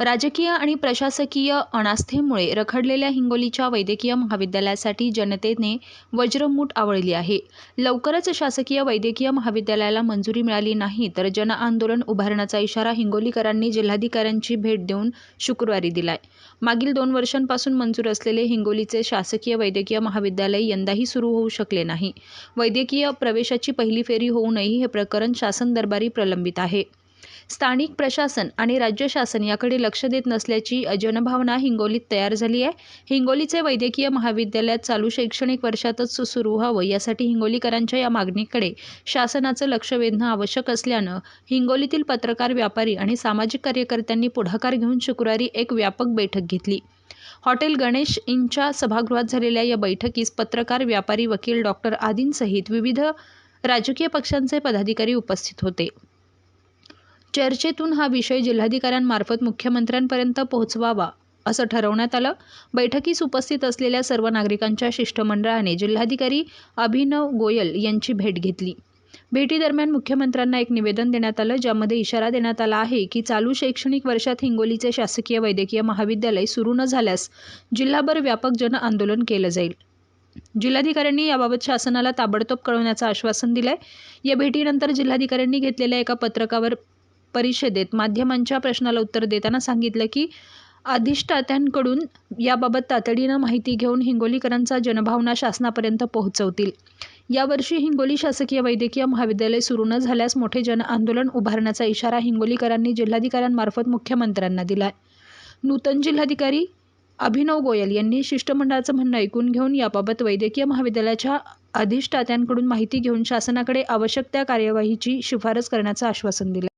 राजकीय आणि प्रशासकीय अनास्थेमुळे रखडलेल्या हिंगोलीच्या वैद्यकीय महाविद्यालयासाठी जनतेने वज्रमूठ आवळली आहे. लवकरच शासकीय वैद्यकीय महाविद्यालयाला मंजुरी मिळाली नाही तर जनआंदोलन उभारण्याचा इशारा हिंगोलीकरांनी जिल्हाधिकाऱ्यांची भेट देऊन शुक्रवारी दिलाय. मागील दोन वर्षांपासून मंजूर असलेले हिंगोलीचे शासकीय वैद्यकीय महाविद्यालय यंदाही सुरू होऊ शकले नाही. वैद्यकीय प्रवेशाची पहिली फेरी होऊनही हे प्रकरण शासन दरबारी प्रलंबित आहे. स्थानिक प्रशासन आणि राज्य शासन याकडे लक्ष देत नसल्याची जनभावना हिंगोलीत तयार झाली आहे. हिंगोलीचे वैद्यकीय महाविद्यालयात चालू शैक्षणिक वर्षातच सुरू व्हावं यासाठी हिंगोलीकरांच्या या मागणीकडे शासनाचं लक्ष वेधणं आवश्यक असल्यानं हिंगोलीतील पत्रकार व्यापारी आणि सामाजिक कार्यकर्त्यांनी पुढाकार घेऊन शुक्रवारी एक व्यापक बैठक घेतली. हॉटेल गणेश इंच्या सभागृहात झालेल्या या बैठकीस पत्रकार व्यापारी वकील डॉक्टर आदींसहित विविध राजकीय पक्षांचे पदाधिकारी उपस्थित होते. चर्चेतून हा विषय जिल्हाधिकाऱ्यांमार्फत मुख्यमंत्र्यांपर्यंत पोहोचवावा असं ठरवण्यात आलं. बैठकीस उपस्थित असलेल्या सर्व नागरिकांच्या शिष्टमंडळाने जिल्हाधिकारी अभिनव गोयल यांची भेट घेतली. भेटीदरम्यान मुख्यमंत्र्यांना एक निवेदन देण्यात आलं ज्यामध्ये इशारा देण्यात आला आहे की चालू शैक्षणिक वर्षात हिंगोलीचे शासकीय वैद्यकीय महाविद्यालय सुरू न झाल्यास जिल्हाभर व्यापक जन आंदोलन केलं जाईल. जिल्हाधिकाऱ्यांनी याबाबत शासनाला ताबडतोब कळवण्याचं आश्वासन दिलंय. या भेटीनंतर जिल्हाधिकाऱ्यांनी घेतलेल्या एका पत्रकावर परिषदेत माध्यमांच्या प्रश्नाला उत्तर देताना सांगितलं की अधिष्ठात्यांकडून याबाबत तातडीनं माहिती घेऊन हिंगोलीकरांचा जनभावना शासनापर्यंत पोहोचवतील. यावर्षी हिंगोली शासकीय वैद्यकीय महाविद्यालय सुरू न झाल्यास मोठे जन आंदोलन उभारण्याचा इशारा हिंगोलीकरांनी जिल्हाधिकाऱ्यांमार्फत मुख्यमंत्र्यांना दिला नूतन जिल्हाधिकारी अभिनव गोयल यांनी शिष्टमंडळाचं म्हणणं ऐकून घेऊन याबाबत वैद्यकीय महाविद्यालयाच्या अधिष्ठात्यांकडून माहिती घेऊन शासनाकडे आवश्यक त्या कार्यवाहीची शिफारस करण्याचं आश्वासन दिलं.